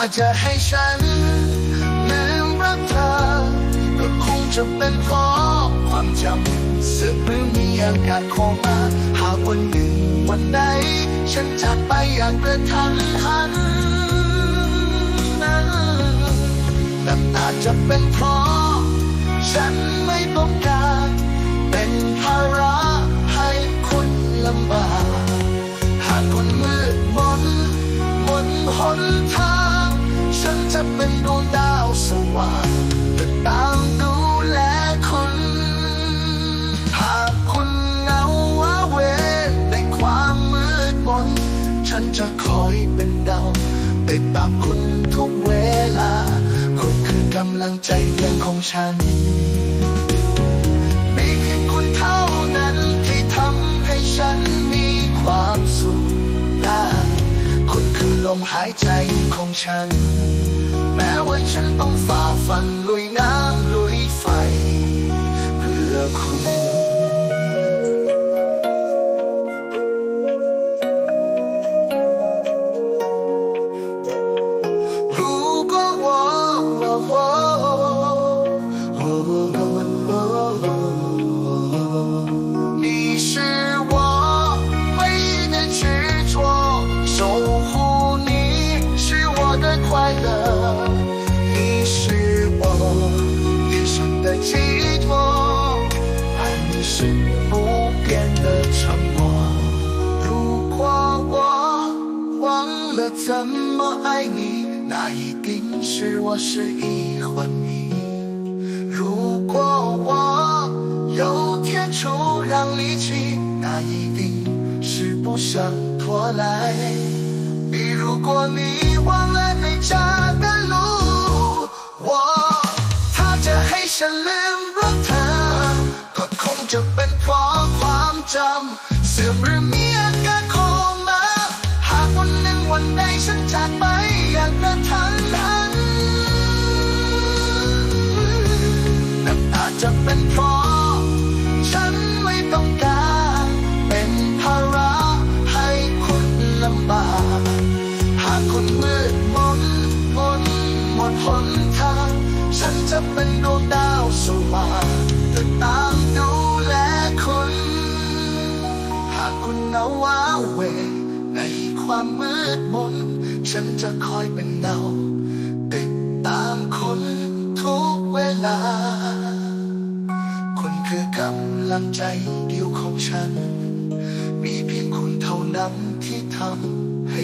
ถ้าจะให้ฉันลืมรักเธอ ก็คงจะเป็นเพราะความจำสึกหรือมีอาการโคม่าหากวันหนึ่งวันใดฉันจากไปอย่างกระทันหันนั้นนั่นอาจจะเป็นเพราะ ฉันไม่ต้องการ เป็นภาระให้คุณลำบาก หากคนมืดมนบนหนทางฉัน จะเป็นดวงดาวสว่างติดตามดูแลคุณหากคุณเหงาว้าเวในความมืดมน ฉันจะคอยเป็นดาวติดตามคุณทุกเวลาคุณคือกำลังใจเพียงของฉันมีเพียงคุณเท่านั้นที่ทำให้ฉันมีความสุขได้คุณคือลมหายใจของฉัน ฉันต้องฝ่าฟันลุยน้ำ 怎么爱你，那一定是我失忆昏迷。如果我有天突然离弃，那一定是不想拖来。你如果你忘了回家的路，我ถ้าจะให้ฉันลืมรักเธอ ก็คงจะเป็นเพราะความจำเสื่อมหรือมี จากไปอย่างกระทันหันนั่นอาจจะเป็นเพราะฉันไม่ต้องการเป็นภาระให้คุณลำบาก หากคุณมืดมนมนหมดหนทางฉันจะเป็นดวงดาวสว่างติดตามดูแลคุณ หากคุณเหงาว้าเวในความมืดมน ฉันจะคอยเป็นเงาติดตามคุณทุกเวลา คุณคือกำลังใจเดียวของฉัน มีเพียงคุณเท่านั้นที่ทำให